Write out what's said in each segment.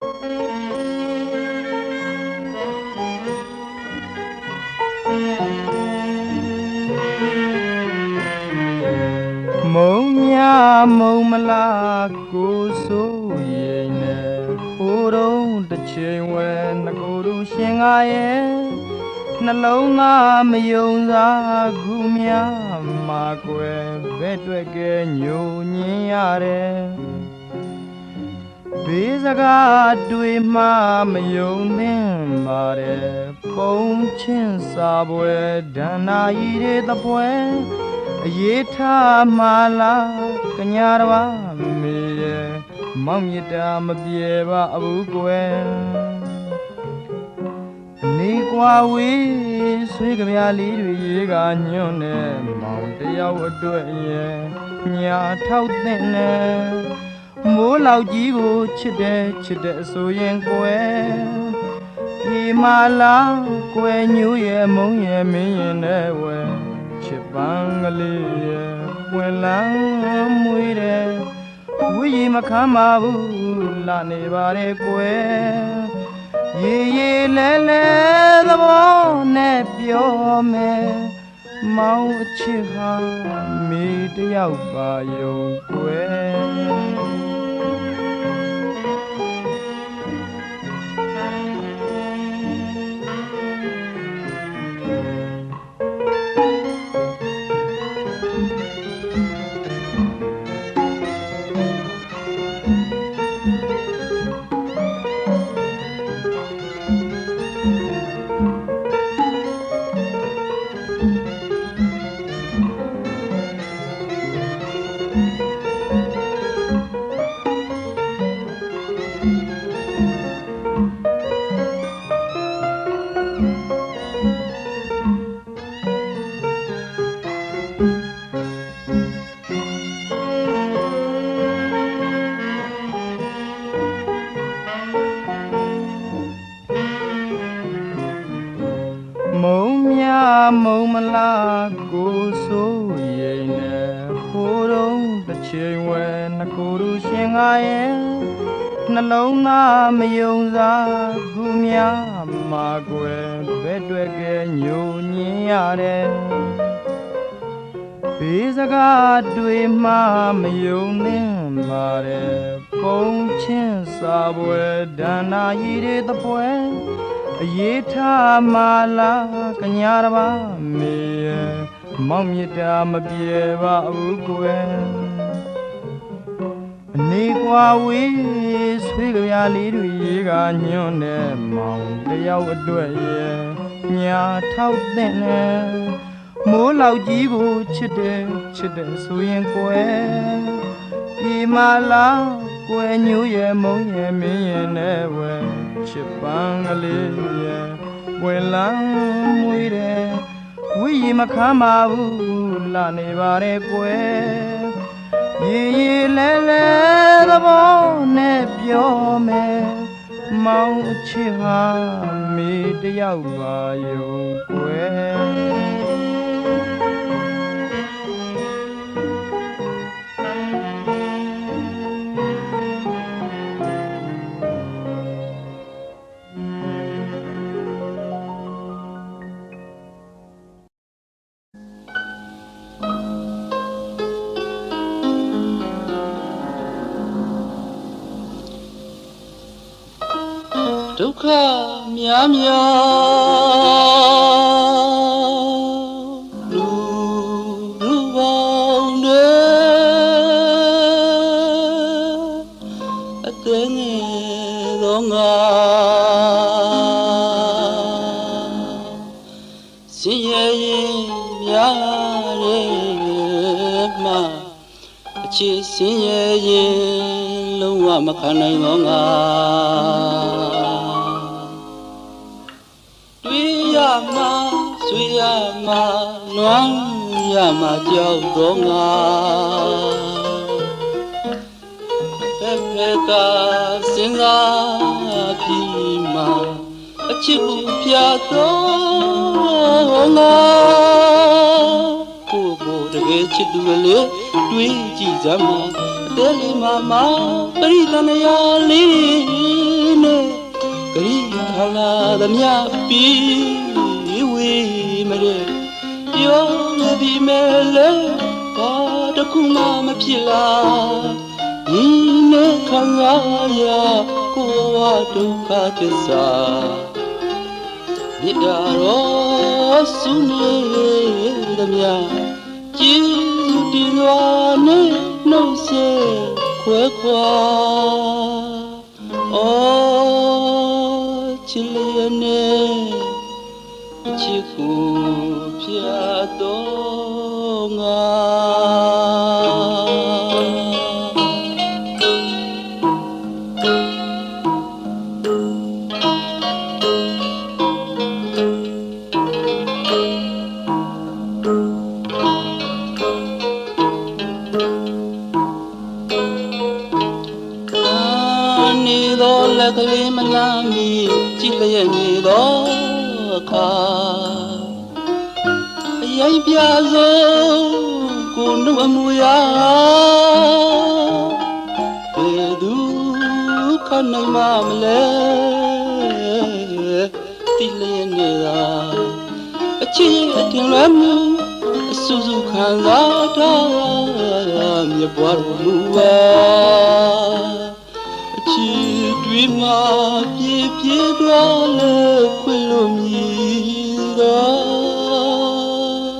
မုံညာမုံမလားကိုဆိုရင်နဲ့ဟိုတုံးတစ်ချိန်ဝဲငကိုယ်တို့ရှင်ငါရဲ့နှလုံးသားမယုံစားခုများမှာကွယ်ဘဲ့တွက်ကဲညိုညင်းရတယ် ဘေးစကားတွေ့မှမယုံသင့်ပါတယ်ပုံချင်းစာပွဲဒဏ္ဍာရီတွေတပွဲအရေးထားမှလားကညာတော်ပါမေရဲ့မောင်မြတ်တာမပြေပါဘူးကွယ်နေကွာဝေးဆွေးကြပြလေးတွေရေးကညွန့်နေမောင်တယောက်အတွက်ရဲ့ညာထောက်တဲ့နဲ့ မိုးလောက်ကြီးကိုချစ်တယ်ချစ်တယ်ဆိုရင်ကွယ်ဒီမာလာကွယ်ညူရဲ့မုံရဲ့မင်းရင်နဲ့ဝဲချစ်ပန်းကလေးရဲ့ဝင်လန်းမွေးတယ်ဝိရီမခမ်းပါဘူးလာနေပါရဲ့ကွယ်ရေရေလဲလဲသဘောနဲ့ပြောမယ်မောင်အချစ်ဟာမိတယောက်ပါယုံကွယ် မုံ အရေးထားမှလားကညာတစ်ပါးမေရဲ့မောင်မြတ်တာမပြေပါဘူးကွယ်အနေကွာဝေးဆွေးကြပြလေးတွေရေးကညွန့်နေမောင်တယောက်အတွက်ရဲ့ညာထောက်တဲ့နဲ့မိုးလောက်ကြီးကိုချစ်တယ်ချစ်တယ်ဆိုရင်ကွယ်ဒီမာလာကွယ်ညူရဲ့မုံရဲ့မင်းရဲ့နဲ့ဝဲ ချစ်ပန်းကလေးရဲ့ဝင်လန်းမွေးတယ်ဝိရီမခမ်းပါဘူးလာနေပါရဲ့ကွယ်ရေရေလဲလဲသဘောနဲ့ပြောမယ်မောင်အချစ်ဟာမေတယောက်ပါယုံကွယ် များများလူလူပေါင်းတွေအသက်ငယ်သောငါစင်ရဲ့ရင်များတဲ့မှအချစ်စင်ရဲ့ရင်လုံးဝမခံနိုင်သောငါ မှာဆွေရမှာလွမ်းရမှာကြောက်တော့ငါဖက်ဖက်ကစဉ်းစားပြီးမှအချစ်ကိုပြတော့ငါကိုဘိုတကယ်ချစ်သူလေတွေးကြည့်စမ်းမအသေးလေးမမပရိသနရာလေးဂရိခလာသမျှပြီးဝေး မတဲ့ပြောရပြီမဲ့လေဘာတခုမှမဖြစ်လားဒီနဲ့ခံရရကိုယ်ဝဒုက္ခသစ္စာမြစ်တာရောစုနေသမျှကြည်စုတည်စွာနဲ့နှုတ်ဆက်ခွဲခွာအော်ချ ပြေပြေသွားလဲခွေလို့မြည်တော့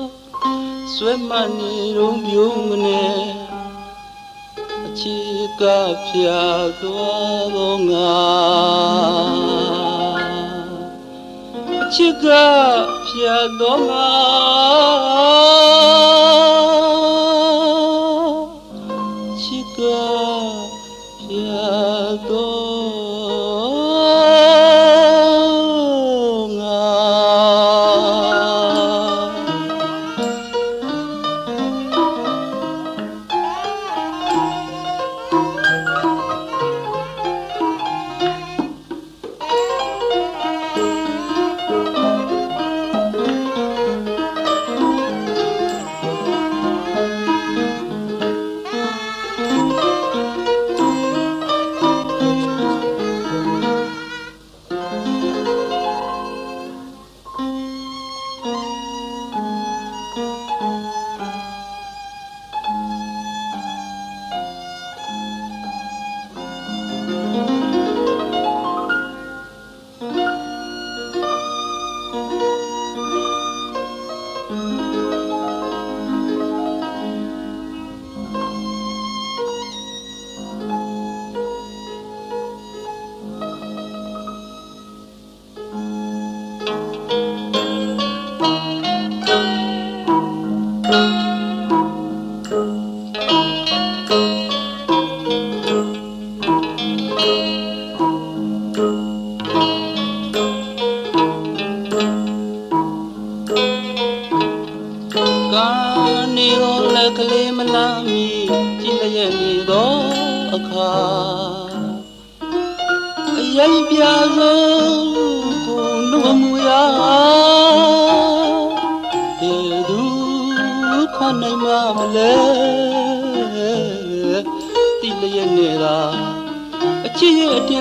ဆွဲမနေတော့ပြုံးမနေအချီကဖြာသွားတော့ငါအချီကဖြာတော့ငါ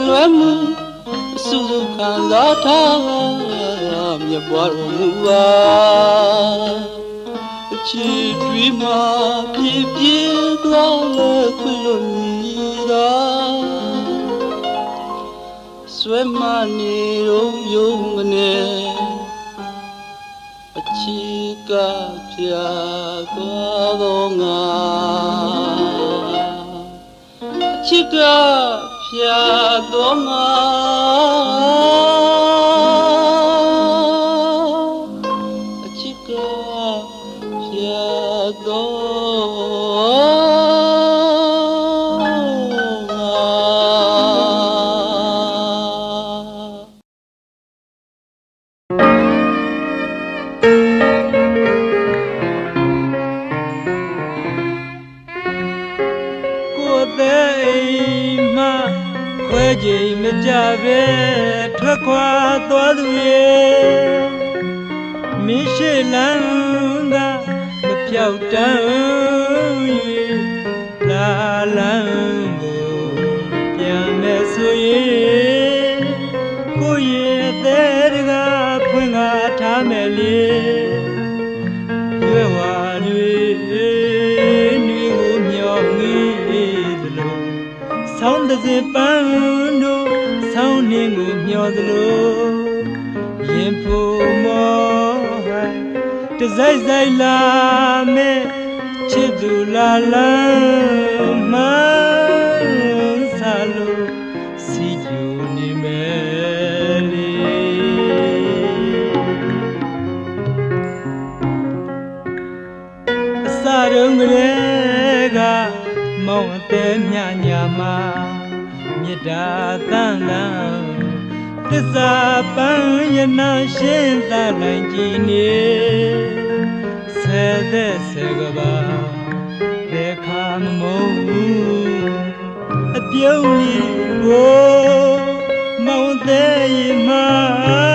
လွယ်မှုအဆူဆူခံစားထားမြတ်ပွားတော်မူပါအချစ်တွေမှာပြည့်ပြည့်သွားလဲခွလို့မြည်တာဆွဲမနေတော့ယုံမနေအချစ်ကပြာသွားတော့ငါအချစ်က ပြာ ရောက်တန်းရင်လာလန်းကိုပြန်မဲ့ဆိုရင်ကိုရဲ့တဲ့ကဖွင့်ကားထားမယ်လေရွယ်ဝါတွေနှွေကိုမျောငေးသလိုဆောင်းတဲ့စပန်းတို့ဆောင်းနေကိုမျောသလိုရင်ဖို့မော တစိုက်စိုက်လာမဲ့ချစ်သူလာလာမန်းဆာလို့စီကြူနေမယ်လေအစတုန်းကလေးကမောင်အသေးမြညာမှာမေတ္တာတန်လန်း သစ္စာပန်းရနာရှင်းသနိုင်ကြည်နေဆယ်သက်ဆယ်ကဘာတဲ့ခါမမုန်းအပြုံးလေးကိုမောင်သေးရင်မှာ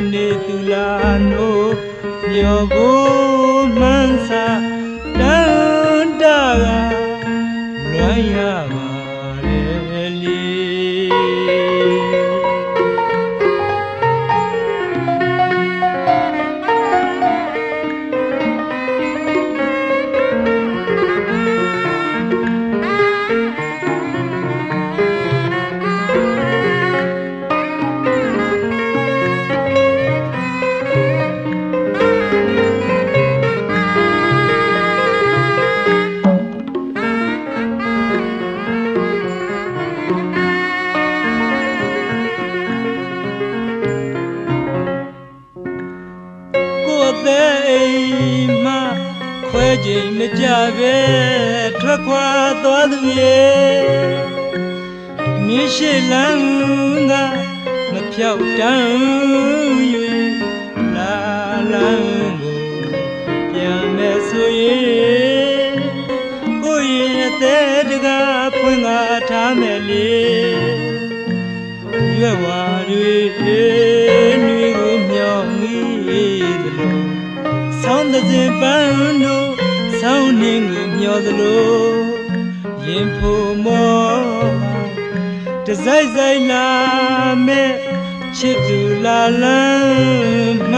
နေ့နေ့သူလာနို့မြော်ကို ရွယ်ဝါတွေနှွေကိုမြောင်ငေးသလိုဆောင်းတဲ့စင်ပန်းတို့ဆောင်းနှင်းကိုမျောသလိုရင်ဖို့မောတစိုက်စိုက်လာမဲ့ချစ်သူလာလန်းမန်း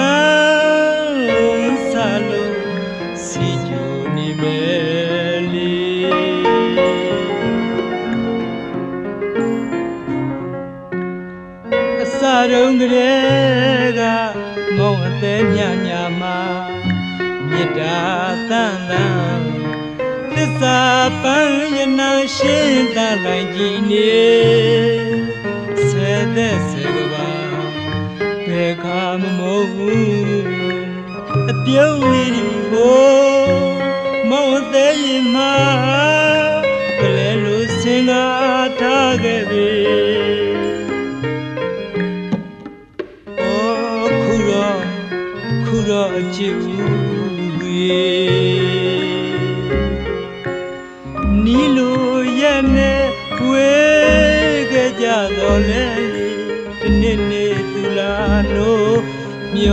တုန်းကလေးကမောင်အသေးညညာမှာမေတ္တာတန်တန်သစ္စာပန်းရနာရှင်းတလိုက်ကြည်နေဆယ်သက်ဆယ်ကဘာဘယ်ခါမမဟုတ်ဘူးအပြုံးလေးတွေကိုမောင်အသေးရင်မှာကလေးလိုစင်ကားထားခဲ့ပြီ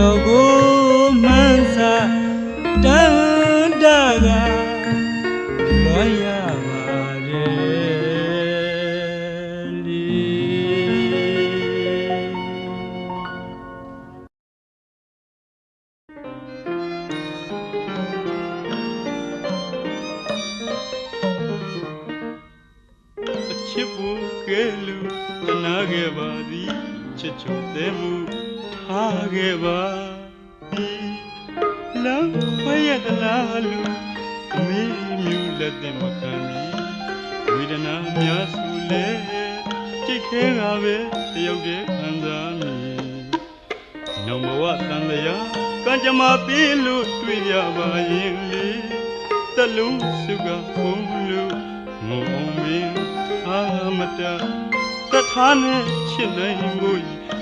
မြော်ကိုမှန်းစာတန်တာကလွမ်းရ င်လေတလုံးစုကဖုံးလို့ငုံအောင်မင်းအာမတတထာနဲ့ချစ်နိုင်မှု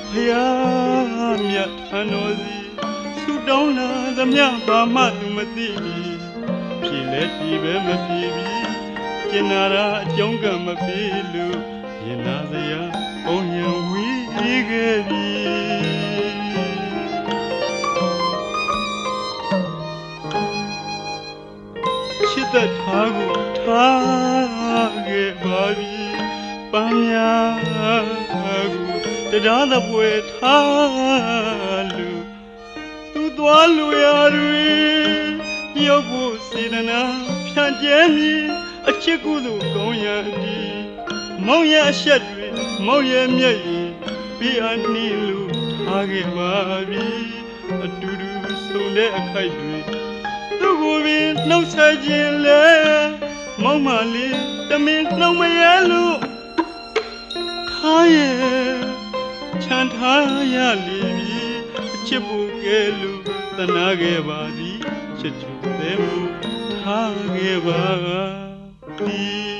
ဖယားမြတ်ထံတော်စီဆုတောင်းလာသမျှဘာမှသူမသိဖြေလဲဖြေပဲမဖြေပြီကျင်နာရာအကြောင်းကမပြေလို့ရင်နာစရာဘုံ ထားခဲ့ပါပြီပန်းများကိုတရားသပွဲထားလို့သူသွားလူရတွေရုပ်ဖို့စေတနာဖြန့်ကျဲမည်အချစ်ကုသိုလ်ကောင်းရန်ဒီမောင်ရအဆက်တွေမောင်ရမျက်ရည်ပြအနှင်းလို့ထားခဲ့ပါပြီအတူတူဆုံတဲ့အခိုက်တွေ သူ့ကိုယ်ပင်နှုတ်ဆက်ခြင်းလေမောင်မလေးတမင်နှုတ်မရဲလို့ထားရဲ့ချမ်းထားရလိမ့်မည်အချစ်ဖို့ကဲလို့တနာခဲ့ပါသည်ချစ်ချူသေးမှုထားခဲ့ပါသည်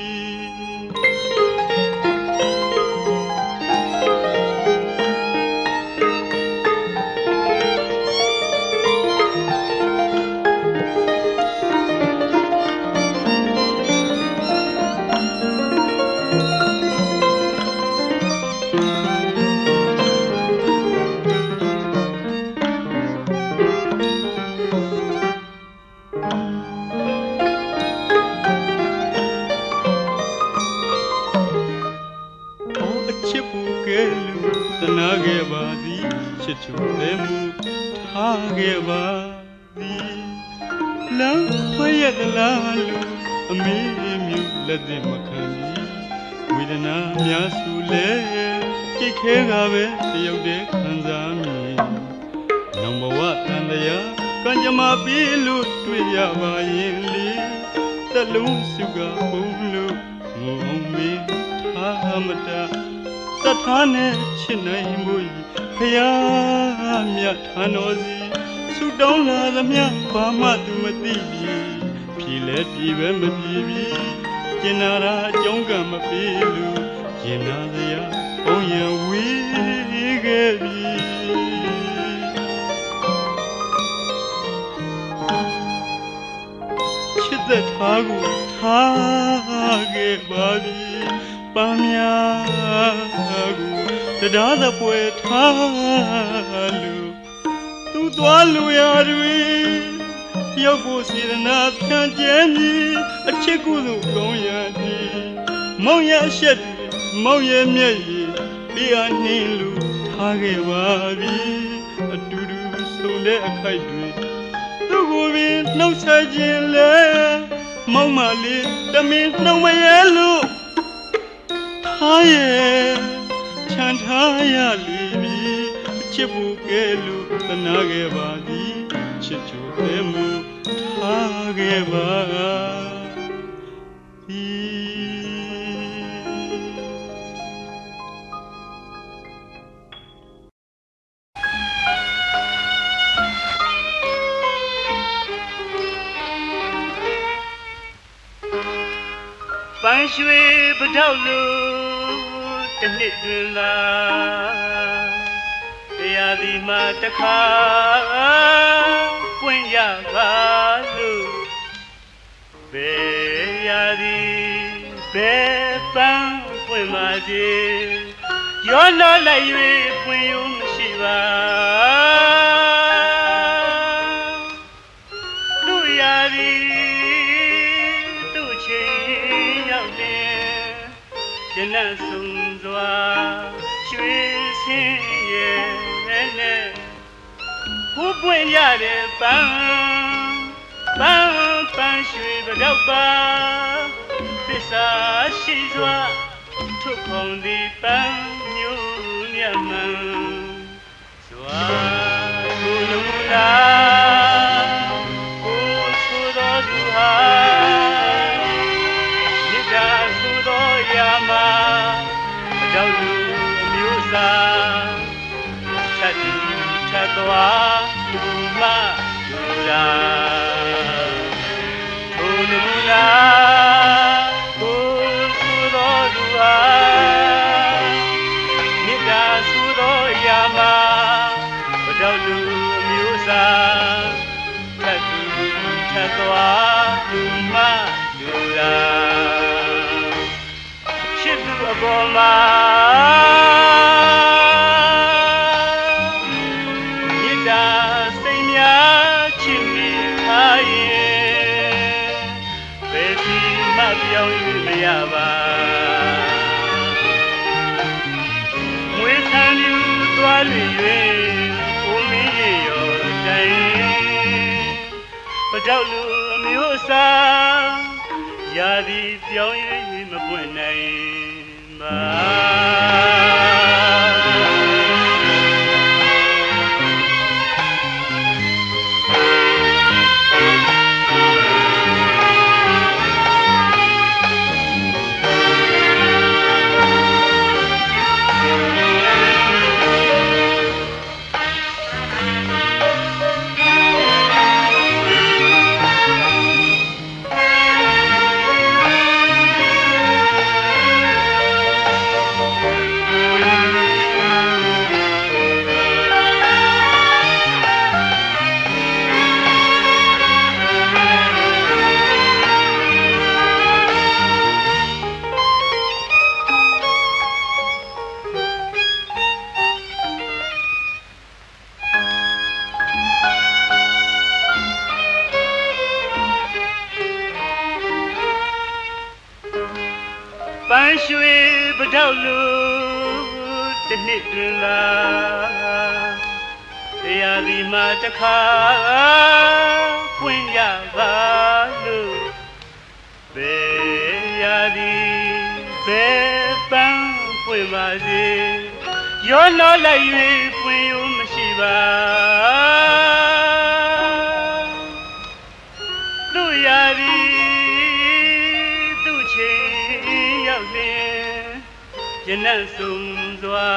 လို့တွေ့ရပါရင်လေတလုံးစုကပုံလို့ငုံမေးထားမတာတထားနဲ့ချစ်နိုင်မှုဖယားမြတ်ထံတော်စီဆုတောင်းလာသမျှဘာမှသူမသိပြီဖြီလဲပြီပဲမပြီပြီကျင်နာရာအကြောင်းကမပြေလို့ရင်နာစရာဘုံရဝေးခဲ့ပြီ သက်ထားကိုထားခဲ့ပါပြီပန်းများကိုတရားသပွဲထားလို့သူသွားလူရတွေရုပ်ဖို့စေရနာဖြန့်ကျဲမည်အချစ်ကုသိုလ်ကောင်းရသည်မောင်ရအဆက်တွေမောင်ရမျက်ရည်ပြအနှင်းလူထားခဲ့ပါပြီအတူတူဆုံတဲ့အခိုက်တွေသူ့ ကိုယ်ပင်နှုတ်ဆက်ခြင်းလေမောင်မလေးတမင်နှုတ်မရဲလို့ထားရဲ့ချမ်းထားရလိမ့်မည်အချစ်ဖို့ကဲလို့သနာခဲ့ပါသည်ချစ်ချိုသေးမှုထားခဲ့ပါ ပန်းရွှေပတောက်လူတစ်နှစ်တွင်လာတရားဒီမှာတစ်ခါပွင့်ရပါလို့ဘယ်ရာဒီဘယ်ပန်းပွင့်ပါစေရောလောလိုက်၍ပွင့်ရုံမရှိပါ တ်ဆုံးစွာရွှေစင်းရဲ့နဲ့ဘုပွင့်ရတဲ့ပန်းပန်းပန်းရွှေတော့ပါသစ္စာရှိစွာထုတ်ခုံဒီပန်းမျိုးမြတ်မှန်စွာကိုယ်လုံးလား သွားသူမလူရာထိုနမူနာကိုယ်ဆိုတော်သူဟာမြစ်တာဆိုတော်ရာမှာအကြောင်းလူအမျိုးသားထတ်သူထတ်သွားသူမလူလာချစ်သူအပေါ်မှာ ဒီ န်းရွှေပတောက်လူတစ်နှစ်တွင်လာတရားဒီမှာတစ်ခါဖွင့်ရပါလို့ဘယ်ရာဒီဘယ်ပန်းဖွင့်ပါစေရောလောလိုက်၍ဖွင့်ရုံမရှိပါ ရနတ်ဆုံးစွာ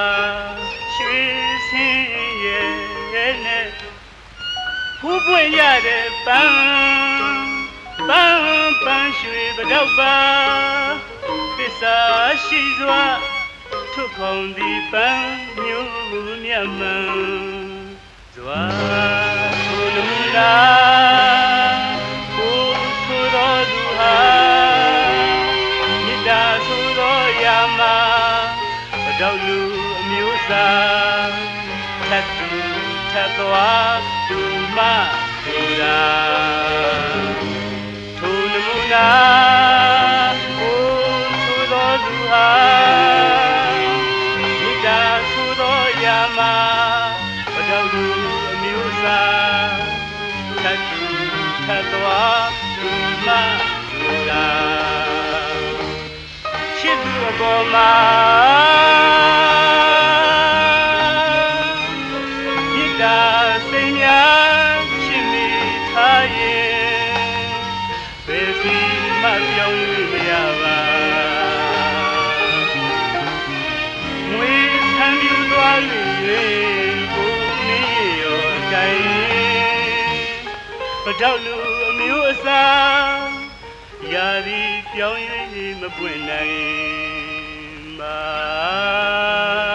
ရွှေစင်းရဲ့နဲ့ဖူးပွင့်ရတဲ့ပန်းပန်းပန်းရွှေကတော့ပါပစ္စာရှိစွာထုတ်ခေါင်ဒီပန်းမျိုးမြတ်မှန်စွာကိုလူလာကိုဆိုတော်သူဟာ အမျိုးသားထတ်သူထတ်သွားသူမသူရာထိုနမူနာကို ဒီပြောင်း၍မပွင့်နိုင်ပါ